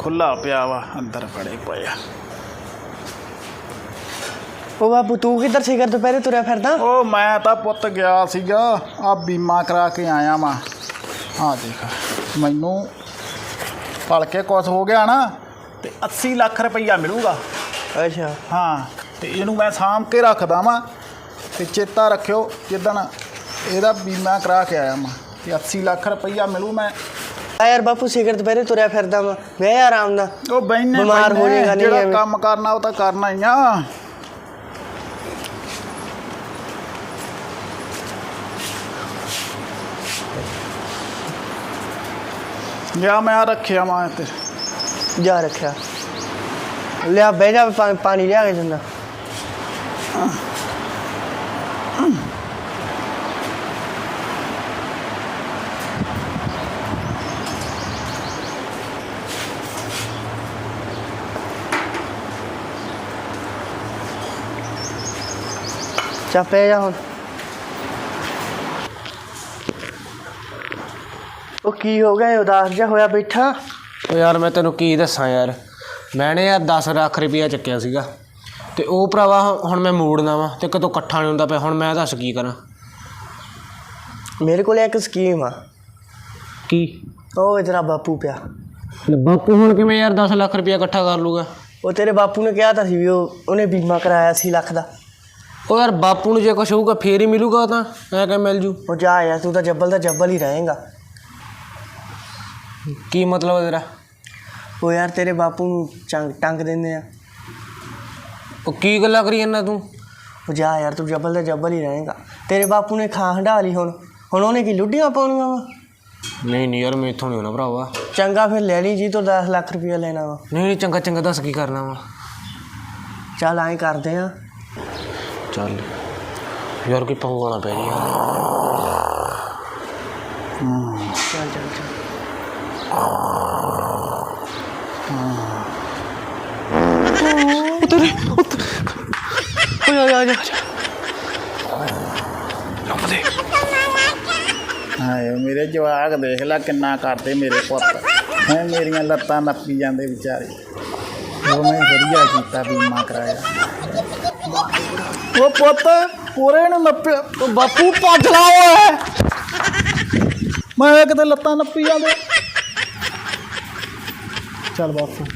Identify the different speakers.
Speaker 1: ਖੁੱਲਾ ਪਿਆ ਵਾ ਅੰਦਰ ਫੜੇ ਪਏ ਆ।
Speaker 2: ਉਹ ਬਾਪੂ ਤੂੰ ਕਿੱਧਰ ਸੀ? ਕਰ ਦੁਪਹਿਰੇ ਤੁਰਿਆ ਫਿਰਦਾ?
Speaker 1: ਉਹ ਮੈਂ ਤਾਂ ਪੁੱਤ ਗਿਆ ਸੀਗਾ ਆ ਬੀਮਾ ਕਰਾ ਕੇ ਆਇਆ ਵਾਂ। ਆ ਦੇਖ ਮੈਨੂੰ ਭਲਕੇ ਕੁਛ ਹੋ ਗਿਆ ਨਾ ਤੇ 80 ਲੱਖ ਰੁਪਈਆ ਮਿਲੂਗਾ।
Speaker 2: ਅੱਛਾ।
Speaker 1: ਹਾਂ ਤੇ ਇਹਨੂੰ ਮੈਂ ਸਾਂਭ ਕੇ ਰੱਖਦਾ ਵਾਂ ਤੇ ਚੇਤਾ ਰੱਖਿਓ ਜਿੱਦਣ ਇਹਦਾ ਬੀਮਾ ਕਰਾ ਕੇ ਆਇਆ ਵਾਂ ਤੇ 80 ਲੱਖ ਰੁਪਈਆ ਮਿਲੂ ਮੈਂ
Speaker 2: ਆ ਯਾਰ ਬਾਪੂ ਸਿਗਰਟ ਦੁਪਹਿਰੇ ਤੁਰਿਆ ਫਿਰਦਾ ਵਾ। ਵੇ ਆਰਾਮ ਨਾਲ।
Speaker 1: ਉਹ ਬੈਨੇ
Speaker 2: ਬਿਮਾਰ ਹੋ ਜਾਏਗਾ ਨਹੀਂ
Speaker 1: ਜਿਹੜਾ। ਕੰਮ ਕਰਨਾ ਉਹ ਤਾਂ ਕਰਨਾ ਹੀ ਆ। ਲਿਆ ਮੈਂ ਆ ਰੱਖਿਆ ਮਾਂ ਤੇ
Speaker 2: ਜਾ ਰੱਖਿਆ। ਲਿਆ ਬਹਿ ਜਾ ਪਾਣੀ ਲਿਆ ਕੇ ਦਿੰਦਾ। ਚਾ ਪੈ ਜਾ ਹੁਣ। ਉਹ ਕੀ ਹੋ ਗਿਆ ਉਦਾਸ ਜਿਹਾ ਹੋਇਆ ਬੈਠਾ?
Speaker 3: ਓ ਯਾਰ ਮੈਂ ਤੈਨੂੰ ਕੀ ਦੱਸਾਂ ਯਾਰ। ਮੈਂ ਨੇ ਯਾਰ 10 ਲੱਖ ਰੁਪਈਆ ਚੱਕਿਆ ਸੀਗਾ। ਤੇ ਉਹ ਭਰਾਵਾ ਹੁਣ ਮੈਂ ਮੋੜਨਾ ਵਾ ਤੇ ਕਦੋਂ ਇਕੱਠਾ ਨਹੀਂ ਹੁੰਦਾ ਪਿਆ ਹੁਣ ਮੈਂ ਦੱਸ ਕੀ ਕਰਾਂ।
Speaker 2: ਮੇਰੇ ਕੋਲ ਇੱਕ ਸਕੀਮ ਆ।
Speaker 3: ਕੀ?
Speaker 2: ਉਹ ਇਧਰਾ ਬਾਪੂ ਪਿਆ।
Speaker 3: ਬਾਪੂ ਹੁਣ ਕਿਵੇਂ ਯਾਰ 10 ਲੱਖ ਰੁਪਈਆ ਇਕੱਠਾ ਕਰ ਲੂਗਾ?
Speaker 2: ਉਹ ਤੇਰੇ ਬਾਪੂ ਨੇ ਕਿਹਾ ਤਾਂ ਸੀ ਵੀ ਉਹ ਉਹਨੇ ਬੀਮਾ ਕਰਾਇਆ ਸੀ ਲੱਖ ਦਾ।
Speaker 3: ਉਹ ਯਾਰ ਬਾਪੂ ਨੂੰ ਜੇ ਕੁਝ ਹੋਊਗਾ ਫੇਰ ਹੀ ਮਿਲੂਗਾ ਉਹ ਤਾਂ। ਐ ਕਿ ਮਿਲ ਜੂ?
Speaker 2: ਉਹ ਜਾ ਯਾਰ ਤੂੰ ਤਾਂ ਜੱਬਲ ਦਾ ਜੱਬਲ ਹੀ ਰਹੇਗਾ।
Speaker 3: ਕੀ ਮਤਲਬ ਹੈ ਤੇਰਾ?
Speaker 2: ਉਹ ਯਾਰ ਤੇਰੇ ਬਾਪੂ ਨੂੰ ਚੰਗ ਟੰਗ ਦਿੰਦੇ ਆ।
Speaker 3: ਉਹ ਕੀ ਗੱਲਾਂ ਕਰੀ ਜਾਂਦਾ ਤੂੰ?
Speaker 2: ਉਹ ਜਾ ਯਾਰ ਤੂੰ ਜੱਬਲ ਦਾ ਜੱਬਲ ਹੀ ਰਹੇਗਾ। ਤੇਰੇ ਬਾਪੂ ਨੇ ਖਾਂ ਹੰਡਾ ਲਈ ਹੁਣ। ਹੁਣ ਉਹਨੇ ਕੀ ਲੁੱਡੀਆਂ ਪਾਉਣੀਆਂ ਵਾ?
Speaker 3: ਨਹੀਂ ਨਹੀਂ ਯਾਰ ਮੈਥੋਂ ਨਹੀਂ ਹੋਣਾ ਭਰਾਵਾ।
Speaker 2: ਚੰਗਾ ਫਿਰ ਲੈ ਲਈ ਜੀ ਤੋਂ 10 ਲੱਖ ਰੁਪਇਆ ਲੈਣਾ ਵਾ।
Speaker 3: ਨਹੀਂ ਨਹੀਂ ਚੰਗਾ ਚੰਗਾ ਦੱਸ ਕੀ ਕਰਨਾ ਵਾ।
Speaker 2: ਚੱਲ ਐਂ ਕਰਦੇ ਆ।
Speaker 3: ਚੱਲ ਯਾਰ ਕੀ ਪੰਗਾ ਨਾ ਪੈ ਗਿਆ
Speaker 2: ਚੱਲ ਚੱਲ ਚੱਲ ਓਏ ਆ ਜਾ
Speaker 1: ਹਾਏ ਮੇਰੇ ਜਵਾਕ ਦੇਖ ਲੈ ਕਿੰਨਾ ਕਰਦੇ ਮੇਰੇ ਪੁੱਤ ਹੈ ਮੇਰੀਆਂ ਲੱਤਾਂ ਨੱਪੀ ਜਾਂਦੇ ਵਿਚਾਰੇ ਉਹ ਮੈਂ ਵਧੀਆ ਕੀਤਾ ਬੀਮਾ ਕਰਾਇਆ ਉਹ ਪੁੱਤ ਪੂਰੇ ਨੂੰ ਉਹ ਬਾਪੂ ਭੱਜ ਲਾ ਓਏ। ਮੈਂ ਕਿਤੇ ਲੱਤਾਂ ਨੱਪੀ ਜਾਂਦੇ। ਚੱਲ ਬਾਪੂ।